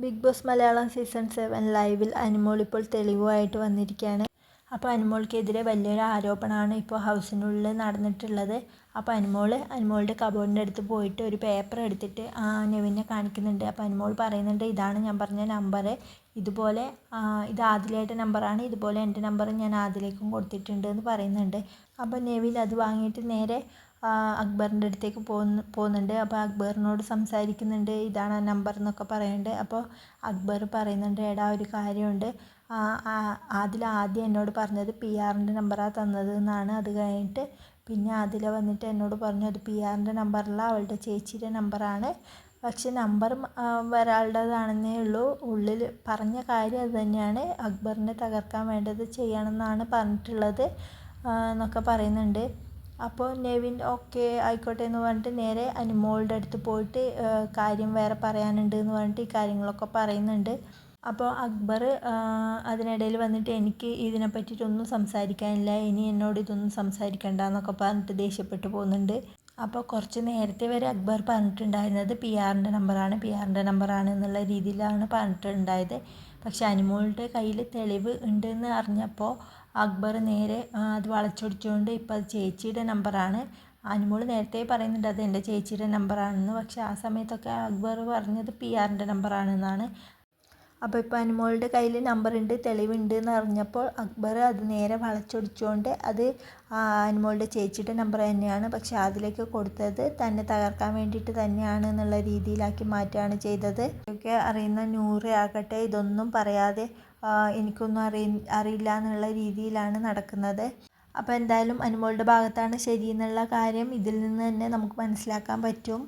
Bigg Boss Malayalam season seven ലൈവിൽ അനുമോൾ ഇപ്പോൾ തെളിവുമായിട്ട് വന്നിരിക്കുകയാണ്. അപ്പോൾ അനുമോൾക്കെതിരെ വലിയൊരു ആരോപണമാണ് ഇപ്പോൾ ഹൗസിനുള്ളിൽ നടന്നിട്ടുള്ളത്. അപ്പോൾ അനുമോൾ അനുമോളുടെ കബോർഡിന്റെ അടുത്ത് പോയിട്ട് ഒരു പേപ്പർ എടുത്തിട്ട് ആ നെവിനെ കാണിക്കുന്നുണ്ട്. അപ്പോൾ അനുമോൾ പറയുന്നുണ്ട് ഇതാണ് ഞാൻ പറഞ്ഞ നമ്പർ ഇതുപോലെ ഇത് ആദിലായിട്ട് നമ്പറാണ് ഇതുപോലെ എന്റെ നമ്പർ ഞാൻ ആദിലേക്കും കൊടുത്തിട്ടുണ്ട് എന്ന് പറയുന്നുണ്ട്. അപ്പോൾ നെവിൽ അത് വാങ്ങിയിട്ട് നേരെ അക്ബറിന്റെ അടുത്തേക്ക് പോകുന്നു പോകുന്നുണ്ട്. അപ്പോൾ അക്ബറിനോട് സംസാരിക്കുന്നുണ്ട്. ഇതാണ് ആ നമ്പർ എന്നൊക്കെ പറയുന്നുണ്ട് അപ്പോൾ അക്ബർ പറയുന്നുണ്ട് എടാ ഒരു കാര്യമുണ്ട്. അതിൽ ആദ്യം എന്നോട് പറഞ്ഞത് പി ആറിന്റെ നമ്പറാണ് തന്നത് എന്നാണ്. അത് കഴിഞ്ഞിട്ട് പിന്നെ അതിൽ വന്നിട്ട് എന്നോട് പറഞ്ഞു അത് പി ആറിന്റെ നമ്പറല്ല അവളുടെ ചേച്ചിയുടെ നമ്പറാണ് പക്ഷെ നമ്പർ ഒരാളുടേതാണെന്നേ ഉള്ളൂ. ഉള്ളിൽ പറഞ്ഞ കാര്യം അത് തന്നെയാണ്. അക്ബറിനെ തകർക്കാൻ വേണ്ടത് ചെയ്യണമെന്നാണ് പറഞ്ഞിട്ടുള്ളത് എന്നൊക്കെ പറയുന്നുണ്ട്. അപ്പോൾ നെവിൻ ഓക്കെ ആയിക്കോട്ടെ എന്ന് പറഞ്ഞിട്ട് നേരെ അനുമോളുടെ അടുത്ത് പോയിട്ട് കാര്യം വേറെ പറയാനുണ്ട് എന്ന് പറഞ്ഞിട്ട് ഈ കാര്യങ്ങളൊക്കെ പറയുന്നുണ്ട്. അപ്പോൾ അക്ബർ അതിനിടയിൽ വന്നിട്ട് എനിക്ക് ഇതിനെ പറ്റിയിട്ടൊന്നും സംസാരിക്കാനില്ല. ഇനി എന്നോട് ഇതൊന്നും സംസാരിക്കണ്ട എന്നൊക്കെ പറഞ്ഞിട്ട് ദേഷ്യപ്പെട്ടു പോകുന്നുണ്ട്. അപ്പോൾ കുറച്ച് നേരത്തെ വരെ അക്ബർ പറഞ്ഞിട്ടുണ്ടായിരുന്നത് പി ആറിന്റെ നമ്പറാണ് പി ആറിന്റെ നമ്പറാണ് എന്നുള്ള രീതിയിലാണ് പറഞ്ഞിട്ടുണ്ടായത്. പക്ഷെ അനുമോളുടെ കയ്യിൽ തെളിവ് ഉണ്ടെന്ന് അറിഞ്ഞപ്പോൾ അക്ബർ നേരെ അത് വളച്ചൊടിച്ചുകൊണ്ട് ഇപ്പോൾ അത് ചേച്ചിയുടെ നമ്പറാണ് അനുമോൾ നേരത്തെ പറയുന്നുണ്ട് അത് എന്റെ ചേച്ചിയുടെ നമ്പറാണെന്ന് പക്ഷേ ആ സമയത്തൊക്കെ അക്ബർ പറഞ്ഞത് പി ആറിന്റെ നമ്പറാണെന്നാണ് അപ്പോൾ ഇപ്പോൾ അനുമോളുടെ കയ്യിൽ നമ്പറുണ്ട് തെളിവുണ്ട് എന്ന് അറിഞ്ഞപ്പോൾ അക്ബർ അത് നേരെ വളച്ചൊടിച്ചുകൊണ്ട് അത് അനുമോളുടെ ചേച്ചിയുടെ നമ്പർ തന്നെയാണ് പക്ഷെ അതിലേക്ക് കൊടുത്തത് തന്നെ തകർക്കാൻ വേണ്ടിയിട്ട് തന്നെയാണ് എന്നുള്ള രീതിയിലാക്കി മാറ്റുകയാണ് ചെയ്തത്. ഒക്കെ അറിയുന്ന നൂറ് ആകട്ടെ ഇതൊന്നും പറയാതെ എനിക്കൊന്നും അറി അറിയില്ല എന്നുള്ള രീതിയിലാണ് നടക്കുന്നത്. അപ്പോൾ എന്തായാലും അനുമോളുടെ ഭാഗത്താണ് ശരി എന്നുള്ള കാര്യം. ഇതിൽ നിന്ന് തന്നെ നമുക്ക് മനസ്സിലാക്കാൻ പറ്റും.